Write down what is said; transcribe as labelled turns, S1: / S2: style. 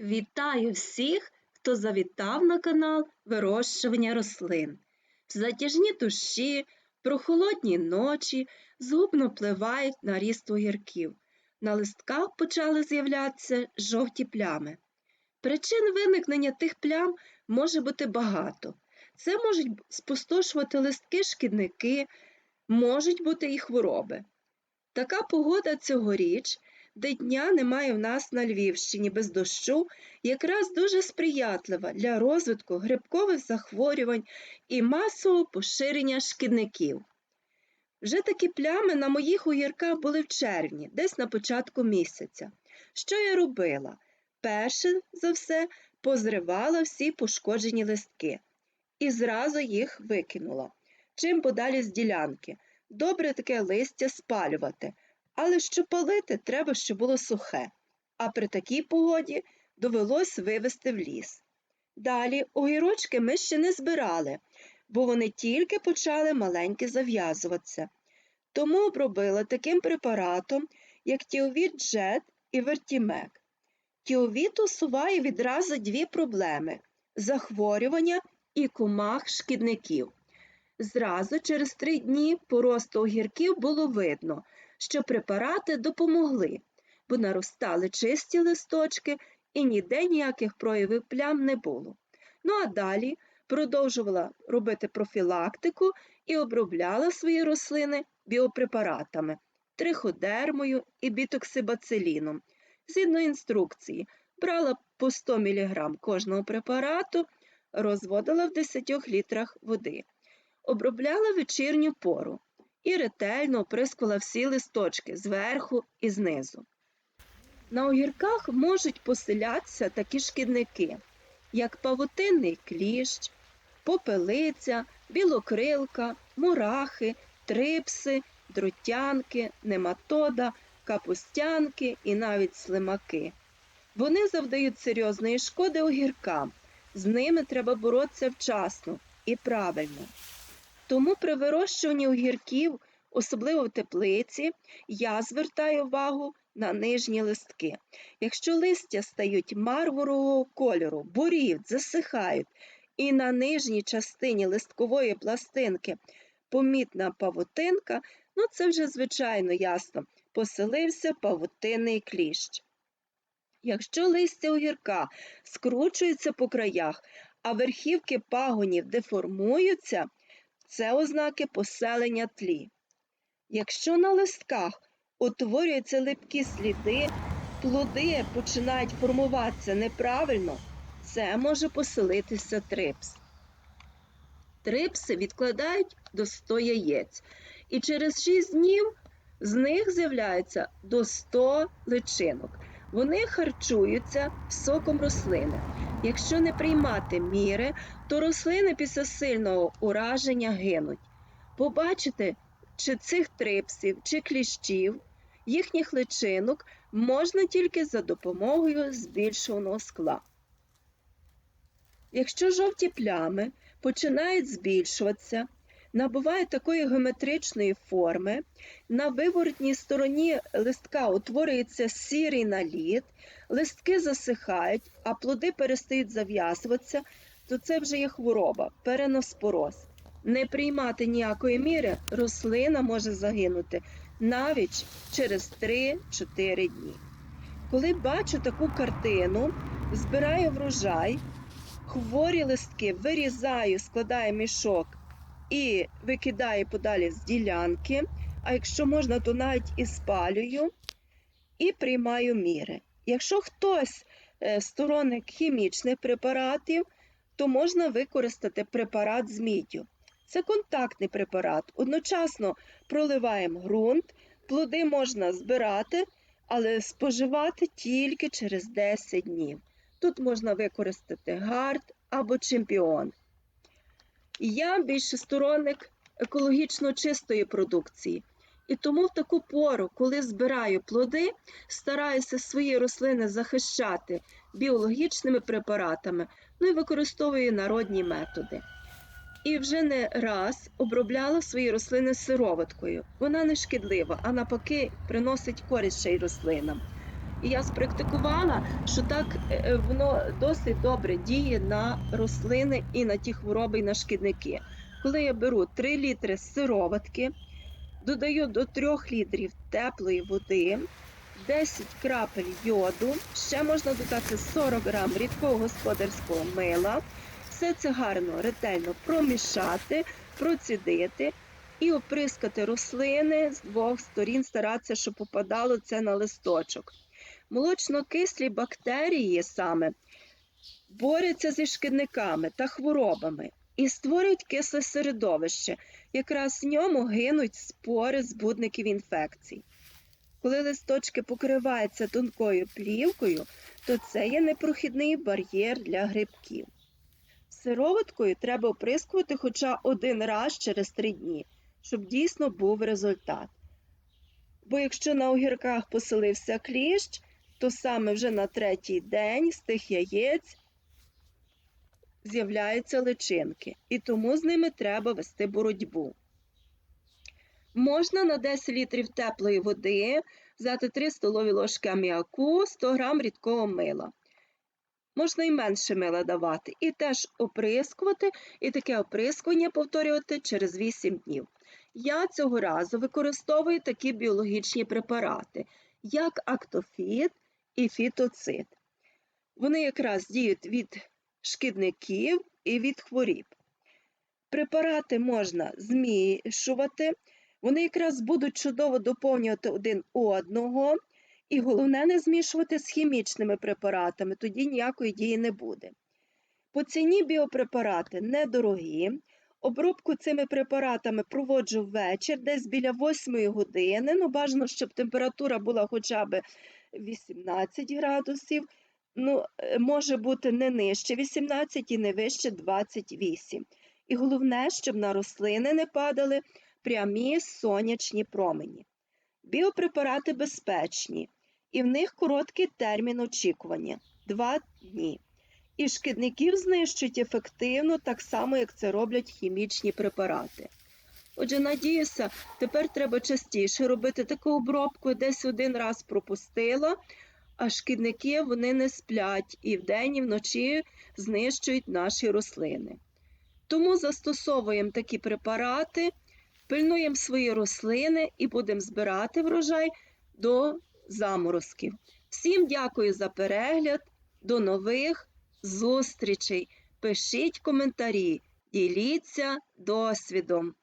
S1: Вітаю всіх, хто завітав на канал Вирощування рослин. В затяжні дощі, прохолодні ночі згубно пливають на ріст огірків. На листках почали з'являтися жовті плями. Причин виникнення тих плям може бути багато. Це можуть спустошувати листки шкідники, можуть бути і хвороби. Така погода цьогоріч, де дня немає в нас на Львівщині без дощу, якраз дуже сприятлива для розвитку грибкових захворювань і масового поширення шкідників. Вже такі плями на моїх огірках були в червні, десь на початку місяця. Що я робила? Перше за все позривала всі пошкоджені листки і зразу їх викинула. Чим подалі з ділянки. Добре таке листя спалювати, але щоб палити, треба, щоб було сухе. А при такій погоді довелось вивезти в ліс. Далі огірочки ми ще не збирали, бо вони тільки почали маленькі зав'язуватися. Тому обробила таким препаратом, як Тіовіт Джет і Вертімек. Тіовіт усуває відразу дві проблеми захворювання і комах шкідників. Зразу через три дні по росту огірків було видно, що препарати допомогли, бо наростали чисті листочки і ніде ніяких проявів плям не було. Ну а далі продовжувала робити профілактику і обробляла свої рослини біопрепаратами триходермою і бітоксибациліном. Згідно інструкції, брала по 100 мг кожного препарату, розводила в 10 літрах води обробляла вечірню пору і ретельно оприскувала всі листочки зверху і знизу. На огірках можуть поселятися такі шкідники, як павутинний кліщ, попелиця, білокрилка, мурахи, трипси, друтянки, нематода, капустянки і навіть слимаки. Вони завдають серйозної шкоди огіркам, з ними треба боротися вчасно і правильно. Тому при вирощуванні огірків, особливо в теплиці, я звертаю увагу на нижні листки. Якщо листя стають мармурового кольору, буріють, засихають, і на нижній частині листкової пластинки помітна павутинка, ну це вже звичайно ясно, поселився павутинний кліщ. Якщо листя огірка скручується по краях, а верхівки пагонів деформуються, це ознаки поселення тлі. Якщо на листках утворюються липкі сліди, плоди починають формуватися неправильно, це може поселитися трипс. Трипси відкладають до 100 яєць, і через 6 днів з них з'являється до 100 личинок. Вони харчуються соком рослини. Якщо не приймати міри, то рослини після сильного ураження гинуть. Побачити, чи цих трипсів, чи кліщів, їхніх личинок можна тільки за допомогою збільшуваного скла. Якщо жовті плями починають збільшуватися, набуває такої геометричної форми, на виворотній стороні листка утворюється сірий наліт, листки засихають, а плоди перестають зав'язуватися, то це вже є хвороба, переноспороз. Не приймати ніякої міри, рослина може загинути навіть через 3-4 дні. Коли бачу таку картину, збираю врожай, хворі листки вирізаю, складаю мішок і викидаю подалі з ділянки, а якщо можна, то навіть і спалюю і приймаю міри. Якщо хтось е, сторонник хімічних препаратів, то можна використати препарат з міддю. Це контактний препарат. Одночасно проливаємо ґрунт, плоди можна збирати, але споживати тільки через 10 днів. Тут можна використати гард або чемпіон. Я більше сторонник екологічно чистої продукції. І тому в таку пору, коли збираю плоди, стараюся свої рослини захищати біологічними препаратами, ну і використовую народні методи. І вже не раз обробляла свої рослини сироваткою. Вона не шкідлива, а навпаки, приносить користь ще й рослинам. І я спрактикувала, що так е, воно досить добре діє на рослини і на ті хвороби, і на шкідники. Коли я беру 3 літри сироватки, додаю до 3 літрів теплої води, 10 крапель йоду, ще можна додати 40 грам рідкого господарського мила. Все це гарно, ретельно промішати, процідити і оприскати рослини з двох сторін, старатися, щоб попадало це на листочок. Молочно-кислі бактерії саме борються зі шкідниками та хворобами і створюють кисле середовище. Якраз в ньому гинуть спори збудників інфекцій. Коли листочки покриваються тонкою плівкою, то це є непрохідний бар'єр для грибків. Сироваткою треба оприскувати хоча один раз через три дні, щоб дійсно був результат. Бо якщо на огірках поселився кліщ, то саме вже на третій день з тих яєць з'являються личинки, і тому з ними треба вести боротьбу. Можна на 10 літрів теплої води взяти 3 столові ложки аміаку, 100 грам рідкого мила. Можна і менше мила давати, і теж оприскувати, і таке оприскування повторювати через 8 днів. Я цього разу використовую такі біологічні препарати, як актофіт і фітоцид. Вони якраз діють від шкідників і від хворіб. Препарати можна змішувати, вони якраз будуть чудово доповнювати один одного, і головне не змішувати з хімічними препаратами, тоді ніякої дії не буде. По ціні біопрепарати недорогі. Обробку цими препаратами проводжу ввечір, десь біля 8 години. Ну, бажано, щоб температура була хоча б 18 градусів. Ну, е, може бути не нижче 18 і не вище 28. І головне, щоб на рослини не падали прямі сонячні промені. Біопрепарати безпечні, і в них короткий термін очікування 2 дні. І шкідників знищують ефективно, так само, як це роблять хімічні препарати. Отже, надіюся, тепер треба частіше робити таку обробку, десь один раз пропустила, а шкідники вони не сплять і вдень, і вночі знищують наші рослини. Тому застосовуємо такі препарати, пильнуємо свої рослини і будемо збирати врожай до заморозків. Всім дякую за перегляд. До нових зустрічей. Пишіть коментарі, діліться досвідом.